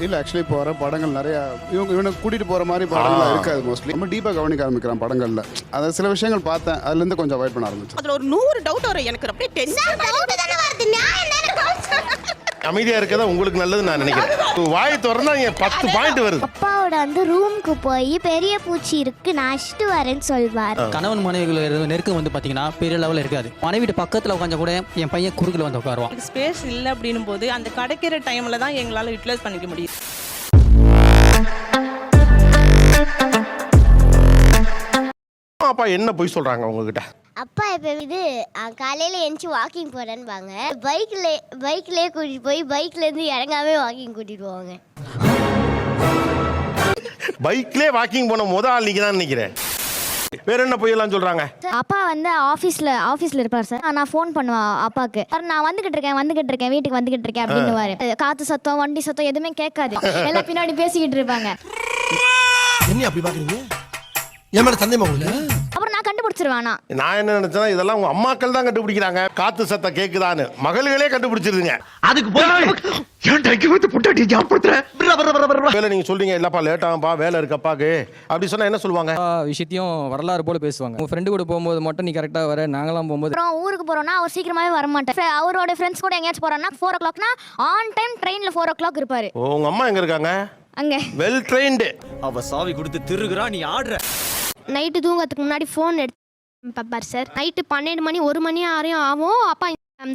இல்ல ஆக்சுவலி இப்போ வர படங்கள் நிறைய இவங்க இவனை கூட்டிட்டு போற மாதிரி படங்கள் இருக்காது மோஸ்ட்லி ரொம்ப டீப்பா கவனிக்க ஆரம்பிக்கிறான் படங்கள்ல. அதாவது சில விஷயங்கள் பார்த்தேன் அதுல இருந்து கொஞ்சம் அவாய்ட் பண்ண ஆரம்பிச்சேன். அதுல ஒரு நூறு டவுட் வரும். எனக்கு அப்படியே டென்ஷன் டவுட் தானே வருது? நியாயம் தானே அமைதியா இருக்கதா உங்களுக்கு நல்லது நான் நினைக்கிறேன். வாய் திறந்தா பத்து பாயிண்ட் வருது. அப்பாவோட வந்து ரூமுக்கு போய் பெரிய பூச்சி இருக்கு நான் அழைச்சிட்டு வரேன்னு சொல்வார். கணவன் மனைவிகள் நெருக்கம் வந்து பார்த்தீங்கன்னா பெரிய லெவலில் இருக்காது. மனைவிட்டு பக்கத்தில் உட்காந்து கூட என் பையன் குறுக்கில் வந்து உட்காருவான். ஸ்பேஸ் இல்லை அப்படின்னும் போது அந்த கிடைக்கிற டைம்ல தான் எங்களால யூட்டிலைஸ் பண்ணிக்க முடியும். அப்பா என்ன பொய் சொல்றாங்க உங்ககிட்ட? அப்பா இப்போ இது காலையில எந்திச்சு வாக்கிங் போறேன்பாங்க பைக்ல பைக்லயே கூட்டிட்டு போய் பைக்ல இருந்து இறங்காம வாக்கிங் கூட்டிட்டு போவாங்க. பைக்லயே வாக்கிங் போன முத ஆள் நீங்க தான் நினைக்கிறேன். வேற என்ன பொய்யெல்லாம் சொல்றாங்க? அப்பா வந்து ஆஃபீஸில் ஆஃபீஸில் இருப்பார் சார் நான் ஃபோன் பண்ணுவேன் அப்பாவுக்கு சார் நான் வந்துகிட்டு இருக்கேன் வந்துகிட்டு இருக்கேன் வீட்டுக்கு வந்துகிட்டு இருக்கேன் அப்படின்னு காத்து சத்தம் வண்டி சத்தம் எதுவுமே கேட்காது. எல்லாம் பின்னாடி பேசிக்கிட்டு இருப்பாங்க. என்ன அப்படி பாக்குறீங்க? என் மேல சந்தேகமா கண்டுபிடிச்சிருவேன்? நான் என்ன நினைச்சேன்னா இதெல்லாம் உங்க அம்மாக்கள் தான் கண்டுபிடிக்கிறாங்க. காத்து சத்தம் கேக்குதான்னு. மகள்களே கண்டுபிடிச்சிருதுங்க. அதுக்கு வேலை நீங்க சொல்றீங்க. இல்லப்பா லேட் ஆகும்பா வேலை இருக்கு அப்பாக்கு அப்படி சொன்னா என்ன சொல்லுவாங்க? விஷயத்தையும் வரலாறு போல பேசுவாங்க. உங்க ஃப்ரெண்டு கூட போகும்போது மட்டும் நீ கரெக்டாக வர. நாங்களாம் போகும்போது அப்புறம் ஊருக்கு போறோம்னா அவர் சீக்கிரமாவே வர மாட்டேன் அவரோட ஃப்ரெண்ட்ஸ் கூட எங்கேயாச்சும் போறோம்னா ஃபோர் ஓ கிளாக்னா ஆன் டைம் ட்ரெயினில் ஃபோர் ஓ கிளாக் இருப்பாரு. ஓ, உங்க அம்மா எங்க இருக்காங்க? அங்கே. வெல் ட்ரெயின்டு அவ சாவி கொடுத்து திருகுறா நீ ஆடுற. நைட்டு தூங்கறதுக்கு முன்னாடி ஃபோன் எடுத்து பார்ப்பார் சார். நைட்டு பன்னெண்டு மணி ஒரு மணி ஆறையும் ஆகும். அப்பா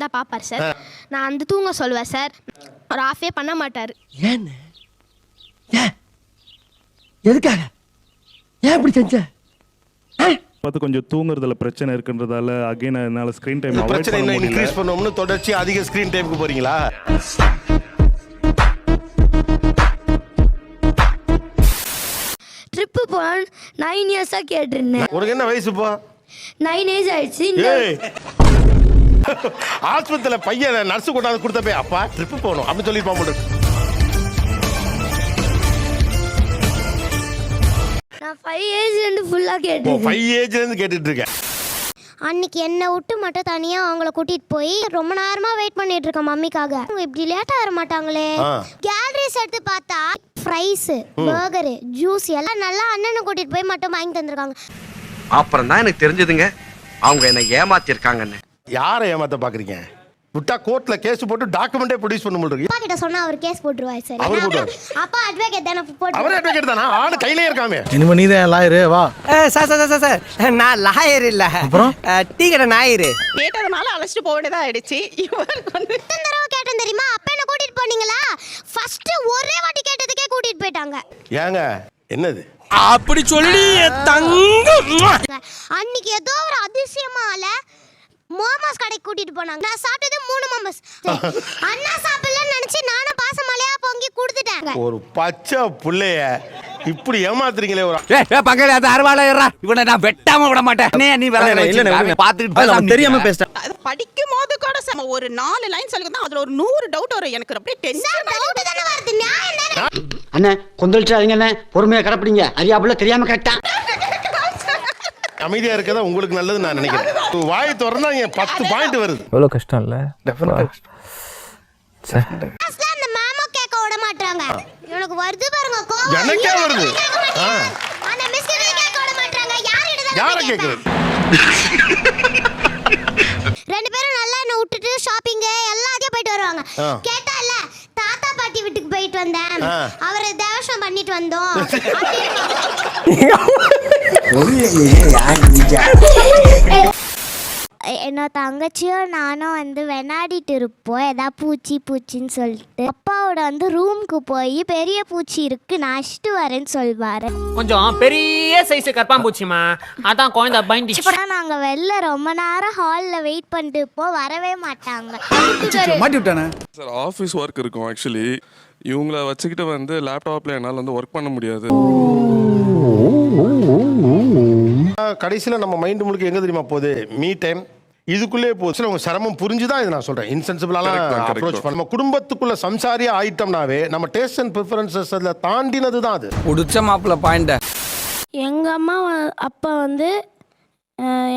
தான் பார்ப்பார் சார். நான் அந்த தூங்க சொல்லுவேன் சார். ஒரு ஆஃபே பண்ண மாட்டார். ஏன்னு? ஏன்? எதுக்காக? ஏன் இப்படி செஞ்ச? பார்த்து கொஞ்சம் தூங்குறதுல பிரச்சனை இருக்குன்றதால அகைன் என்னால ஸ்கிரீன் டைம் பிரச்சனை என்ன இன்க்ரீஸ் பண்ணோம்னு தொடர்ச்சி அதிக ஸ்கிரீன் டைமுக்கு போறீங்களா? ட்ரிப்பு போகலான்னு நைன் இயர்ஸாக கேட்டிருந்தேன். உனக்கு என்ன வயசு இப்போ? நைன் ஏஜ் ஆயிடுச்சு. ஆஸ்பத்திரியில பையன் நர்ஸ் கொண்டாந்து கொடுத்த போய் அப்பா ட்ரிப்பு போகணும் அப்படின்னு சொல்லியிருப்பான். நான் ஃபைவ் ஏஜ்லேருந்து ஃபுல்லாக இப்போ கேட்டேன் ஃபைவ் ஏஜ்ல இருந்து கேட்டுட்டு இருக்கேன். அன்னைக்கு என்னை விட்டு மட்டும் தனியா அவங்கள கூட்டிட்டு போய் ரொம்ப நேரமா வெயிட் பண்ணிட்டு இருக்கேன் மம்மிக்காக. அவங்க இப்படி லேட்டா வர மாட்டாங்களே. ஆ. கேலரிஸ் எடுத்து பார்த்தா ஃப்ரைஸ் பர்கரு ஜூஸ் எல்லாம் நல்லா அண்ணனை கூட்டிட்டு போய் மட்டும் வாங்கி தந்திருக்காங்க. அப்புறம் தான் எனக்கு தெரிஞ்சதுங்க. அவங்க என்ன ஏமாத்திருக்காங்கன்னு. யாரை ஏமாத்த பாக்குறீங்க? விட்டா கோர்ட்ல கேஸ் போட்டு டாக்குமெண்டே ப்ரொடியூஸ் பண்ண முடியும் அப்பா கிட்ட சொன்னா அவர் கேஸ் போட்டுருவாரு சரி. அவரு அப்பா- போட்டுருவாரு. அப்பா அட்வொகேட் தானே போட்டு அவரே அட்வொகேட் தானா? ஆளு கையிலே இருக்காமே. இனிமே நீ தான் லாயரு வா. சார் சார் சார் சார் நான் லாயர் இல்ல. அப்புறம்? டீ கடை ஞாயிறு கேட்டதுனால அழைச்சிட்டு போக வேண்டியதா ஆயிடுச்சு. இவருக்கு வந்து எத்தனை தடவை கேட்டேன் தெரியுமா? அப்பா என்ன கூட்டிட்டு போனீங்களா? ஃபர்ஸ்ட் ஒரே வாட்டி கேட்டதுக்கே கூட்டிட்டு போயிட்டாங்க. ஏங்க என்னது? அப்படி சொல்லி தங்கம் அன்னைக்கு ஏதோ ஒரு அதிசயமால மோமோஸ் கடைக்கு கூட்டிட்டு போனாங்க. நான் சாப்பிட்டது மூணு மோமோஸ். அண்ணா சாப்பிடலன்னு நினைச்சு நானும் பாசமலையா பொங்கி கொடுத்துட்டேன். ஒரு பச்சை புள்ளைய இப்படி ஏமாத்துறீங்களே ஒரு பக்கத்துல அது அறுவாளையரா இவனை நான் வெட்டாம விட மாட்டேன். நீ நீ வேற பாத்துட்டு தெரியாம பேசிட்டேன் அது படிக்கும் போது கூட செம ஒரு நாலு லைன் சொல்லி தான் அதுல ஒரு நூறு டவுட் வரும். எனக்கு அப்படியே டென்ஷன் டவுட் தானே வருது. நியாயம் தானே? அண்ணே கொந்தளிச்சாதீங்க அண்ணே. பொறுமையா கடப்பிடிங்க. அறியாப்புல தெரியாம கேட்டா அமைதியா இருக்கதா உங்களுக்கு நல்லது நான் நினைக்கிறேன். வாய் திறந்தா இங்க பத்து பாயிண்ட் வருது. எவ்வளோ கஷ்டம் இல்லை? மேமோ கேட்க விட மாட்டாங்க எனக்கு வருது பாருங்க எனக்கே வருது. யார கேக்குறது? ரெண்டு பேரும் நல்லா என்ன விட்டுட்டு ஷாப்பிங் எல்லாத்தையும் போயிட்டு வருவாங்க. ஆ. பாட்டி வீட்டுக்கு போயிட்டு வந்தேன். அவரை தேவசம் பண்ணிட்டு வந்தோம். என்னோட தங்கச்சியும் நானும் வந்து விளையாடிட்டு இருப்போம். ஏதாவது பூச்சி பூச்சின்னு சொல்லிட்டு. அப்பாவோட வந்து ரூமுக்கு போய் பெரிய பூச்சி இருக்கு. நான் அழைச்சிட்டு வரேன்னு சொல்வாரு கொஞ்சம் பெரிய சைஸ் கற்பாம்பூச்சிமா அதான் குழந்தை பயந்துச்சு இப்பதான் நாங்க வெளில ரொம்ப நேரம் ஹால்ல வெயிட் பண்ணிட்டு இருப்போம். வரவே மாட்டாங்க. மாட்டி விட்டானே? சார் ஆஃபீஸ் ஒர்க் இருக்கும் ஆக்சுவலி இவங்கள வச்சுக்கிட்டு வந்து லேப்டாப்ல என்னால் வந்து ஒர்க் பண்ண முடியாது. கடைசியில நம்ம மைண்ட் முழுக்க எங்க தெரியுமா போகுது? மீ டைம் இதுக்குள்ளே போச்சு உங்க சிரமம் புரிஞ்சுதான் இதை நான் சொல்றேன். இன்சென்சிபிளாலாம் தான், அப்ரோச் தான். பண்ண நம்ம குடும்பத்துக்குள்ள சம்சாரியா ஆயிட்டோம்னாவே நம்ம டேஸ்ட் அண்ட் ப்ரிஃபரன்சஸ் அதுல தாண்டினது தான் அது. உடிச்ச மாப்பிள்ள பாயிண்ட எங்கள் அம்மா அப்பா வந்து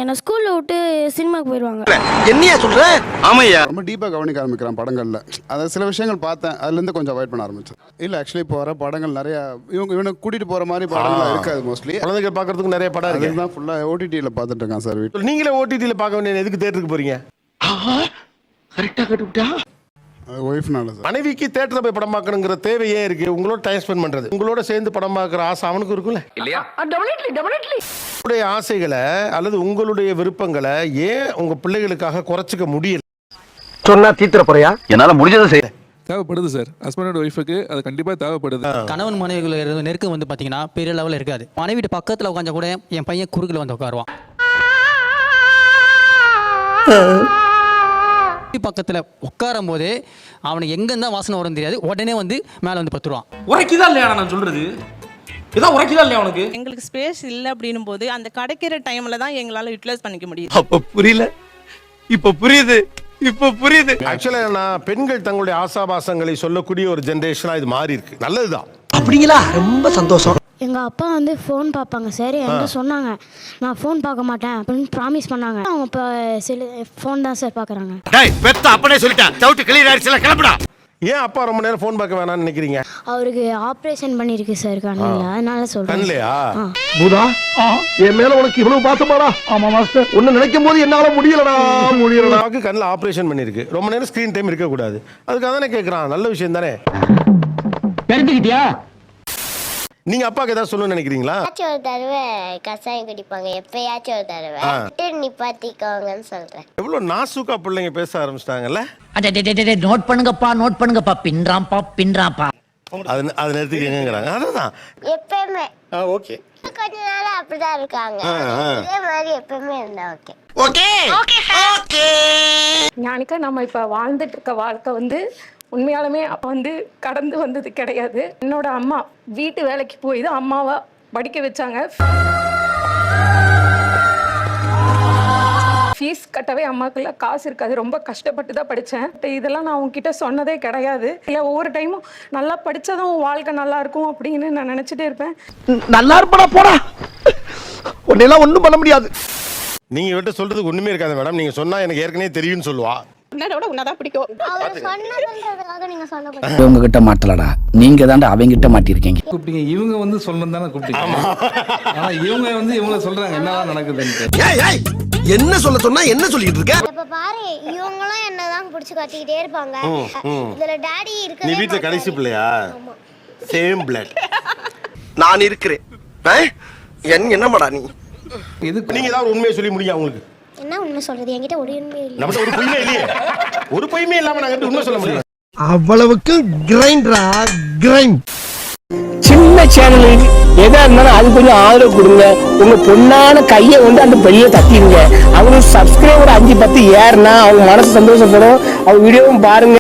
என்னை ஸ்கூலில் விட்டு சினிமாக்கு போயிடுவாங்க. என்னையா சொல்ற? ஆமையா? ரொம்ப டீப்பாக கவனிக்க ஆரம்பிக்கிறான் படங்களில். அதாவது சில விஷயங்கள் பார்த்தேன். அதுலேருந்து கொஞ்சம் அவாய்ட் பண்ண ஆரம்பிச்சேன். இல்லை ஆக்சுவலி இப்போ வர படங்கள் நிறைய இவங்க இவனை கூட்டிகிட்டு போகிற மாதிரி படங்கள் இருக்காது மோஸ்ட்லி குழந்தைகள் பார்க்கறதுக்கு நிறைய படம் இருக்கு. அதுக்கு தான் ஃபுல்லாக ஓடிடியில் பார்த்துட்டு இருக்கான் சார் வீட்டில் நீங்களே ஓடிடியில் பார்க்க வேண்டிய எதுக்கு தேட்டருக்கு போறீங்க? கரெக்டா கட்டுவிட்டா? அது ஒய்ஃப்னால சார். மனைவிக்கு தேட்டரில் போய் படம் பார்க்கணுங்கிற தேவை ஏன் இருக்கு. உங்களோட டைம் ஸ்பெண்ட் பண்றது. உங்களோட சேர்ந்து படம் பார்க்குற ஆசை அவனுக்கு இருக்கும்ல? இல்லையா? உங்களுடைய ஆசைகளை அல்லது உங்களுடைய விருப்பங்களை ஏன் உங்க பிள்ளைகளுக்காக குறைச்சிக்க முடியல? சொன்னா தீத்துற போறியா? என்னால முடிஞ்சதை செய்ய. தேவைப்படுது சார். ஹஸ்பண்ட் ஒய்ஃபுக்கு அது கண்டிப்பாக தேவைப்படுது. கணவன் மனைவிகள் இருந்த நெருக்கம் வந்து பார்த்தீங்கன்னா பெரிய லெவலில் இருக்காது. மனைவிட்டு பக்கத்தில் உட்காந்தா கூட என் பையன் குறுக்கில் வந்து உட்காருவான். பக்கத்தில் உட்காரும் போதே அவனுக்கு எங்கேருந்தா வாசனை வரும் தெரியாது. உடனே வந்து மேலே வந்து பத்துருவான் உரைக்குதா இல்லையா நான் சொல்றது? இதான் உரைக்குதா இல்லையா உனக்கு? எங்களுக்கு ஸ்பேஸ் இல்லை அப்படின்னும் போது அந்த கிடைக்கிற டைம்ல தான் எங்களால் யூட்டிலைஸ் பண்ணிக்க முடியுது. அப்ப புரியல. இப்ப புரியுது. இப்ப புரியுது. ஆக்சுவலாக நான் பெண்கள் தங்களுடைய ஆசாபாசங்களை சொல்லக்கூடிய ஒரு ஜென்ரேஷனாக இது மாறி இருக்கு நல்லதுதான். அப்படிங்களா? ரொம்ப சந்தோஷம். எங்கள் அப்பா வந்து ஃபோன் பார்ப்பாங்க சார் என்கிட்ட சொன்னாங்க. நான் ஃபோன் பார்க்க மாட்டேன் அப்படின்னு ப்ராமிஸ் பண்ணாங்க. அவங்க இப்போ சில ஃபோன் தான் சார் பார்க்குறாங்க. டேய் பெத்த அப்பனே சொல்லிட்டேன். டவுட் கிளியர் ஆயிடுச்சுல கிளம்புடா. ஏன் அப்பா ரொம்ப நேரம் ஃபோன் பார்க்க வேணாம்னு நினைக்கிறீங்க? அவருக்கு ஆப்ரேஷன் பண்ணியிருக்கு சார் கண்ணில். அதனால சொல்கிறேன் கண்லையா பூதா? என் மேல உனக்கு இவ்வளவு பாசமாடா? ஆமா மாஸ்டர் ஒன்னு நினைக்கும் போது என்னால முடியலடா. முடியலடா. கண்ணில் ஆப்ரேஷன் பண்ணியிருக்கு ரொம்ப நேரம் ஸ்க்ரீன் டைம் இருக்கக்கூடாது. அதுக்காக தானே கேட்குறான் நல்ல விஷயம் தானே? தெரிஞ்சுக்கிட்டியா? நீங்கள் அப்பாவுக்கு ஏதாவது சொல்லணும்னு நினைக்கிறீங்களா? ஏதாச்சும் ஒரு தடவை கஷாயம் குடிப்பாங்க. எப்பயாச்சும் ஒரு தடவை. விட்டு நிப்பாட்டிக்கோங்கன்னு சொல்றேன். எவ்வளோ நாசுக்கா பிள்ளைங்க பேச ஆரம்பிச்சிட்டாங்கல்ல? நோட் பண்ணுங்கப்பா நோட் பண்ணுங்கப்பா. பின்றாம்பா பின்றாம்பா அது அது நேரத்துக்கு எங்கங்கிறாங்க? அதுதான். எப்பயுமே. ஓகே. கொஞ்ச நாள் அப்படிதான் இருக்காங்க. இதே மாதிரி எப்பயுமே இருந்தா ஓகே. ஞானிக்கா நம்ம இப்போ வாழ்ந்துட்டு இருக்க வாழ்க்கை வந்து உண்மையாலுமே அப்போ வந்து கடந்து வந்தது கிடையாது. என்னோட அம்மா வீட்டு வேலைக்கு போய் தான் அம்மாவை படிக்க வச்சாங்க. ஃபீஸ் கட்டவே அம்மாக்குள்ள காசு இருக்காது. ரொம்ப கஷ்டப்பட்டு தான் படித்தேன் இதெல்லாம் நான் உங்ககிட்ட சொன்னதே கிடையாது. இல்லை ஒவ்வொரு டைமும் நல்லா படித்ததும் உன் வாழ்க்கை நல்லா இருக்கும் அப்படின்னு நான் நினச்சிட்டே இருப்பேன். நல்லா இருப்படா போடா. உன்னெல்லாம் ஒண்ணும் பண்ண முடியாது. நீங்கள் இவர்கிட்ட சொல்கிறதுக்கு ஒன்றுமே இருக்காது மேடம். நீங்கள் சொன்னால் எனக்கு ஏற்கனவே தெரியும்னு சொல்லுவா. உன்னோட உன்னதான் பிடிக்கும். நீங்க சொன்ன உங்ககிட்ட மாட்டலடா நீங்க தாண்டா மாட்டிருக்கீங்க கூப்பிட்டீங்க. இவங்க வந்து சொல்லணும் தானே கூப்பிட்டீங்க ஆனா இவங்க வந்து இவங்க சொல்றாங்க. என்னதான் நடக்குதுன்னு ஏய் ஏய் என்ன சொல்ல சொன்னா என்ன சொல்லிட்டு இருக்க? இப்ப பாரு இவங்களும் என்னதான் புடிச்சு கத்திக்கிட்டே இருப்பாங்க. இதுல டாடி நீ இருக்கு வீட்டில் கடைசி பிள்ளையா? சேம் பிளட் நான் இருக்கிறேன். ஆ? என் என்னமாடா நீ? எதுக்கு? நீங்கள் ஏதாவது உண்மையை சொல்லி முடியும் அவங்களுக்கு என்ன உண்மை சொல்றது? என்கிட்ட ஒரு உண்மையே இல்லை நம்மகிட்ட ஒரு பொய்மே இல்லையே. ஒரு பொய்மே இல்லாமல் நாங்கள் உண்மை சொல்ல முடியும் அவ்வளவுக்கு கிரைண்டரா கிரைண்ட். சின்ன சேனலுக்கு எதா இருந்தாலும் அது கொஞ்சம் ஆதரவு கொடுங்க. உங்க பொண்ணான கையை வந்து அந்த பெரிய தட்டிடுங்க. அவங்க சப்ஸ்கிரைபர் அஞ்சு பத்து ஏறுனா அவங்க மனசு சந்தோஷப்படும். அவங்க வீடியோவும் பாருங்க.